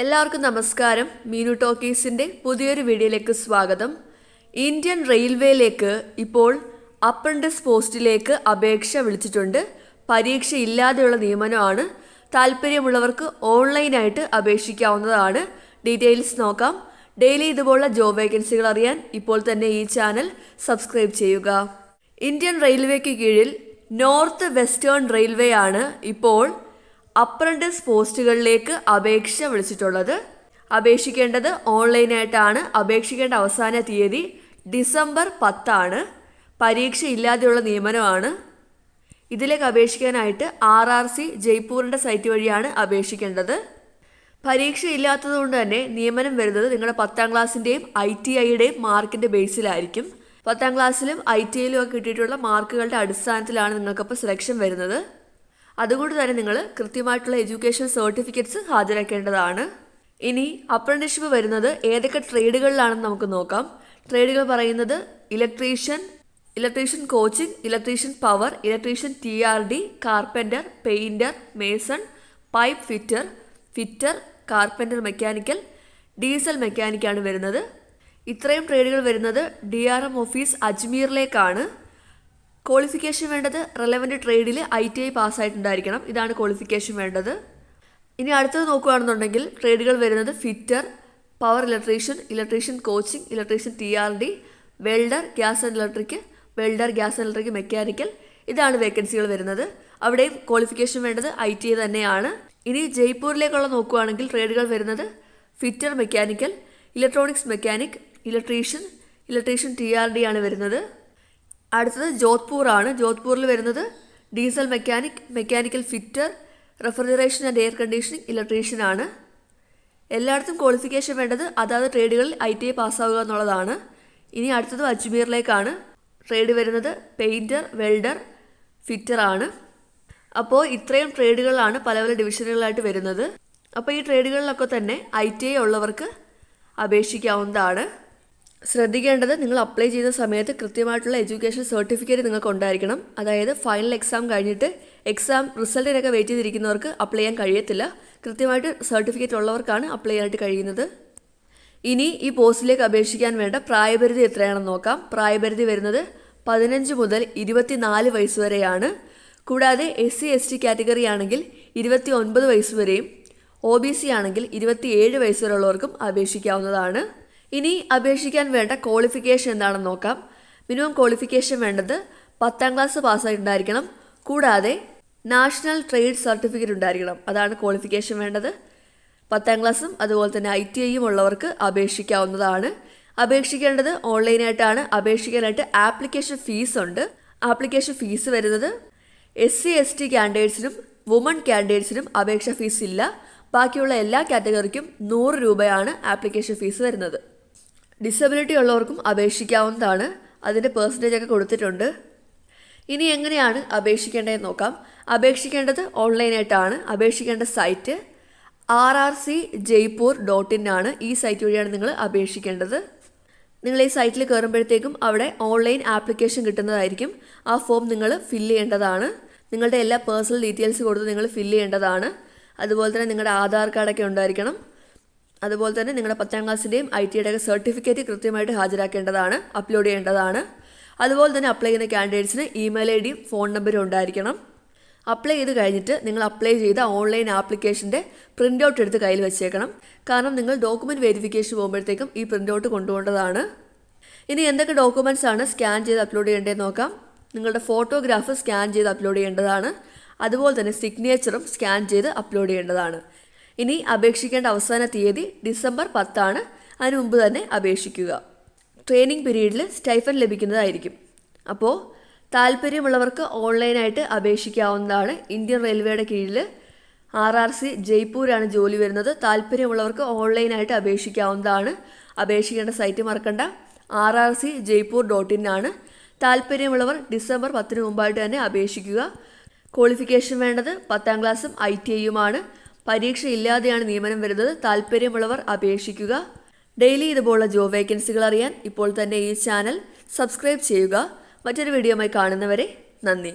എല്ലാവർക്കും നമസ്കാരം. മീനു ടോക്കീസിന്റെ പുതിയൊരു വീഡിയോയിലേക്ക് സ്വാഗതം. ഇന്ത്യൻ റെയിൽവേയിലേക്ക് ഇപ്പോൾ അപ്രന്റിസ് പോസ്റ്റിലേക്ക് അപേക്ഷ വിളിച്ചിട്ടുണ്ട്. പരീക്ഷ ഇല്ലാതെയുള്ള നിയമനമാണ്. താല്പര്യമുള്ളവർക്ക് ഓൺലൈനായിട്ട് അപേക്ഷിക്കാവുന്നതാണ്. ഡീറ്റെയിൽസ് നോക്കാം. ഡെയിലി ഇതുപോലുള്ള ജോബ് വേക്കൻസികൾ അറിയാൻ ഇപ്പോൾ തന്നെ ഈ ചാനൽ സബ്സ്ക്രൈബ് ചെയ്യുക. ഇന്ത്യൻ റെയിൽവേക്ക് കീഴിൽ നോർത്ത് വെസ്റ്റേൺ റെയിൽവേ ആണ് ഇപ്പോൾ അപ്രന്റിസ് പോസ്റ്റുകളിലേക്ക് അപേക്ഷ വിളിച്ചിട്ടുള്ളത്. അപേക്ഷിക്കേണ്ടത് ഓൺലൈനായിട്ടാണ്. അപേക്ഷിക്കേണ്ട അവസാന തീയതി ഡിസംബർ പത്താണ്. പരീക്ഷ ഇല്ലാതെയുള്ള നിയമനമാണ്. ഇതിലേക്ക് അപേക്ഷിക്കാനായിട്ട് ആർ ആർ സി ജയ്പൂരിന്റെ സൈറ്റ് വഴിയാണ് അപേക്ഷിക്കേണ്ടത്. പരീക്ഷ ഇല്ലാത്തതുകൊണ്ട് തന്നെ നിയമനം വരുന്നത് നിങ്ങളുടെ പത്താം ക്ലാസ്സിന്റെയും ഐ ടി ഐയുടെയും മാർക്കിന്റെ ബേസിലായിരിക്കും. പത്താം ക്ലാസ്സിലും ഐ ടി ഐയിലും ഒക്കെ കിട്ടിയിട്ടുള്ള മാർക്കുകളുടെ അടിസ്ഥാനത്തിലാണ് നിങ്ങൾക്കപ്പോൾ സെലക്ഷൻ വരുന്നത്. അതുകൊണ്ട് തന്നെ നിങ്ങൾ കൃത്യമായിട്ടുള്ള എഡ്യൂക്കേഷൻ സർട്ടിഫിക്കറ്റ്സ് ഹാജരാക്കേണ്ടതാണ്. ഇനി അപ്രന്റീഷിപ്പ് വരുന്നത് ഏതൊക്കെ ട്രേഡുകളിലാണെന്ന് നമുക്ക് നോക്കാം. ട്രേഡുകൾ പറയുന്നത് electrician electrician coaching electrician power electrician T R D carpenter painter mason pipe fitter fitter carpenter mechanical diesel മെക്കാനിക്കാണ് വരുന്നത്. ഇത്രയും ട്രേഡുകൾ വരുന്നത് ഡി ആർ എം ഓഫീസ് അജ്മീറിലേക്കാണ്. ക്വാളിഫിക്കേഷൻ വേണ്ടത് റെലവന്റ് ട്രേഡിൽ ഐ ടി ഐ പാസ്സായിട്ടുണ്ടായിരിക്കണം ഇതാണ് ക്വാളിഫിക്കേഷൻ വേണ്ടത്. ഇനി അടുത്തത് നോക്കുകയാണെന്നുണ്ടെങ്കിൽ ട്രേഡുകൾ വരുന്നത് fitter power electrician electrician coaching electrician T R D welder gas and electric welder gas and electric mechanical ഇതാണ് വേക്കൻസികൾ വരുന്നത്. അവിടെയും ക്വാളിഫിക്കേഷൻ വേണ്ടത് ഐ ടി ഐ തന്നെയാണ്. ഇനി ജയ്പൂരിലേക്കുള്ള നോക്കുകയാണെങ്കിൽ ട്രേഡുകൾ വരുന്നത് fitter mechanical electronics mechanic electrician electrician T R D ആണ് വരുന്നത്. അടുത്തത് ജോധ്പൂർ ആണ് ജോധ്പൂരിൽ വരുന്നത് diesel mechanic mechanical fitter refrigeration and air conditioning electrician ആണ്. എല്ലായിടത്തും ക്വാളിഫിക്കേഷൻ വേണ്ടത് അതാത് ട്രേഡുകളിൽ ഐ ടി ഐ പാസ്സാവുക എന്നുള്ളതാണ്. ഇനി അടുത്തത് അജ്മീറിലേക്കാണ് ട്രേഡ് വരുന്നത്. പെയിന്റർ വെൽഡർ ഫിറ്റർ ആണ്. അപ്പോൾ ഇത്രയും ട്രേഡുകളാണ് പല പല ഡിവിഷനുകളായിട്ട് വരുന്നത്. അപ്പോൾ ഈ ട്രേഡുകളിലൊക്കെ തന്നെ ഐ ടി ഐ ഉള്ളവർക്ക് അപേക്ഷിക്കാവുന്നതാണ്. ശ്രദ്ധിക്കേണ്ടത് നിങ്ങൾ അപ്ലൈ ചെയ്യുന്ന സമയത്ത് കൃത്യമായിട്ടുള്ള എഡ്യൂക്കേഷൻ സർട്ടിഫിക്കറ്റ് നിങ്ങൾക്ക് ഉണ്ടായിരിക്കണം അതായത് ഫൈനൽ എക്സാം കഴിഞ്ഞിട്ട് എക്സാം റിസൾട്ടിനൊക്കെ വെയിറ്റ് ചെയ്തിരിക്കുന്നവർക്ക് അപ്ലൈ ചെയ്യാൻ കഴിയത്തില്ല. കൃത്യമായിട്ട് സർട്ടിഫിക്കറ്റ് ഉള്ളവർക്കാണ് അപ്ലൈ ചെയ്യാനായിട്ട് കഴിയുന്നത്. ഇനി ഈ പോസ്റ്റിലേക്ക് അപേക്ഷിക്കാൻ വേണ്ട പ്രായപരിധി എത്രയാണെന്ന് നോക്കാം. പ്രായപരിധി വരുന്നത് പതിനഞ്ച് മുതൽ ഇരുപത്തിനാല് വയസ്സ് വരെയാണ്. കൂടാതെ S C S T category ആണെങ്കിൽ ഇരുപത്തി ഒൻപത് വയസ്സ് വരെയും ഒ ബി സി ആണെങ്കിൽ ഇരുപത്തിയേഴ് വയസ്സ് വരെയുള്ളവർക്കും അപേക്ഷിക്കാവുന്നതാണ്. ഇനി അപേക്ഷിക്കാൻ വേണ്ട ക്വാളിഫിക്കേഷൻ എന്താണെന്ന് നോക്കാം. മിനിമം ക്വാളിഫിക്കേഷൻ വേണ്ടത് പത്താം ക്ലാസ് പാസ്സായിട്ടുണ്ടായിരിക്കണം. കൂടാതെ നാഷണൽ ട്രേഡ് സർട്ടിഫിക്കറ്റ് ഉണ്ടായിരിക്കണം. അതാണ് ക്വാളിഫിക്കേഷൻ വേണ്ടത്. പത്താം ക്ലാസ്സും അതുപോലെ തന്നെ ഐ ടി ഐയും ഉള്ളവർക്ക് അപേക്ഷിക്കാവുന്നതാണ്. അപേക്ഷിക്കേണ്ടത് ഓൺലൈനായിട്ടാണ് അപേക്ഷിക്കാനായിട്ട് ആപ്ലിക്കേഷൻ ഫീസ് ഉണ്ട്. ആപ്ലിക്കേഷൻ ഫീസ് വരുന്നത് എസ് സി എസ് ടി ക്യാൻഡിഡേറ്റ്സിനും വുമൺ ക്യാൻഡിഡേറ്റ്സിനും അപേക്ഷ ഫീസ് ഇല്ല. ബാക്കിയുള്ള എല്ലാ കാറ്റഗറിക്കും നൂറ് രൂപയാണ് ആപ്ലിക്കേഷൻ ഫീസ് വരുന്നത്. ഡിസബിലിറ്റി ഉള്ളവർക്കും അപേക്ഷിക്കാവുന്നതാണ്. അതിന്റെ പേഴ്സന്റേജ് ഒക്കെ കൊടുത്തിട്ടുണ്ട്. ഇനി എങ്ങനെയാണ് അപേക്ഷിക്കേണ്ടതെന്ന് നോക്കാം. അപേക്ഷിക്കേണ്ടത് ഓൺലൈനായിട്ടാണ് അപേക്ഷിക്കേണ്ട site R R C Jaipur dot in ആണ്. ഈ സൈറ്റ് വഴിയാണ് നിങ്ങൾ അപേക്ഷിക്കേണ്ടത്. നിങ്ങൾ ഈ സൈറ്റിൽ കയറുമ്പോഴത്തേക്കും അവിടെ ഓൺലൈൻ ആപ്ലിക്കേഷൻ കിട്ടുന്നതായിരിക്കും. ആ ഫോം നിങ്ങൾ ഫില്ല് ചെയ്യേണ്ടതാണ്. നിങ്ങളുടെ എല്ലാ പേഴ്സണൽ ഡീറ്റെയിൽസ് കൊടുത്ത് നിങ്ങൾ ഫില്ല് ചെയ്യേണ്ടതാണ്. അതുപോലെ തന്നെ നിങ്ങളുടെ ആധാർ കാർഡൊക്കെ ഉണ്ടായിരിക്കണം. അതുപോലെ തന്നെ നിങ്ങളുടെ പത്താം ക്ലാസ്സിന്റെയും ഐ ടി ഐയുടെ സർട്ടിഫിക്കറ്റ് കൃത്യമായിട്ട് ഹാജരാക്കേണ്ടതാണ് അപ്ലോഡ് ചെയ്യേണ്ടതാണ്. അതുപോലെ തന്നെ അപ്ലൈ ചെയ്യുന്ന കാൻഡിഡേറ്റ്സിന് ഇമെയിൽ ഐ ഡിയും ഫോൺ നമ്പറും ഉണ്ടായിരിക്കണം. അപ്ലൈ ചെയ്ത് കഴിഞ്ഞിട്ട് നിങ്ങൾ അപ്ലൈ ചെയ്ത ഓൺലൈൻ ആപ്ലിക്കേഷന്റെ പ്രിന്റ് ഔട്ട് എടുത്ത് കയ്യിൽ വെച്ചേക്കണം. കാരണം നിങ്ങൾ ഡോക്യുമെന്റ് വെരിഫിക്കേഷൻ പോകുമ്പോഴത്തേക്കും ഈ പ്രിന്റ് ഔട്ട് കൊണ്ടുപോകേണ്ടതാണ്. ഇനി എന്തൊക്കെ ഡോക്യുമെന്റ്സ് ആണ് സ്കാൻ ചെയ്ത് അപ്ലോഡ് ചെയ്യേണ്ടതെന്ന് നോക്കാം. നിങ്ങളുടെ ഫോട്ടോഗ്രാഫ് സ്കാൻ ചെയ്ത് അപ്ലോഡ് ചെയ്യേണ്ടതാണ്. അതുപോലെ തന്നെ സിഗ്നേച്ചറും സ്കാൻ ചെയ്ത് അപ്ലോഡ് ചെയ്യേണ്ടതാണ്. ഇനി അപേക്ഷിക്കേണ്ട അവസാന തീയതി ഡിസംബർ പത്താണ്. അതിനു മുമ്പ് തന്നെ അപേക്ഷിക്കുക. ട്രെയിനിങ് പീരീഡിൽ സ്റ്റൈഫൻ ലഭിക്കുന്നതായിരിക്കും. അപ്പോൾ താല്പര്യമുള്ളവർക്ക് ഓൺലൈനായിട്ട് അപേക്ഷിക്കാവുന്നതാണ്. ഇന്ത്യൻ റെയിൽവേയുടെ കീഴിൽ ആർ ആർ സി ജയ്പൂരാണ് ജോലി വരുന്നത്. താല്പര്യമുള്ളവർക്ക് ഓൺലൈനായിട്ട് അപേക്ഷിക്കാവുന്നതാണ്. അപേക്ഷിക്കേണ്ട സൈറ്റ് മറക്കണ്ട. R R C Jaipur dot in ആണ്. താല്പര്യമുള്ളവർ ഡിസംബർ പത്തിന് മുമ്പായിട്ട് തന്നെ അപേക്ഷിക്കുക. ക്വാളിഫിക്കേഷൻ വേണ്ടത് പത്താം ക്ലാസ്സും ഐ ടി ഐയുമാണ്. പരീക്ഷ ഇല്ലാതെയാണ് നിയമനം വരുന്നത്. താല്പര്യമുള്ളവർ അപേക്ഷിക്കുക. ഡെയിലി ഇതുപോലുള്ള ജോബ് വേക്കൻസികൾ അറിയാൻ ഇപ്പോൾ തന്നെ ഈ ചാനൽ സബ്സ്ക്രൈബ് ചെയ്യുക. മറ്റൊരു വീഡിയോയുമായി കാണുന്നവരെ നന്ദി.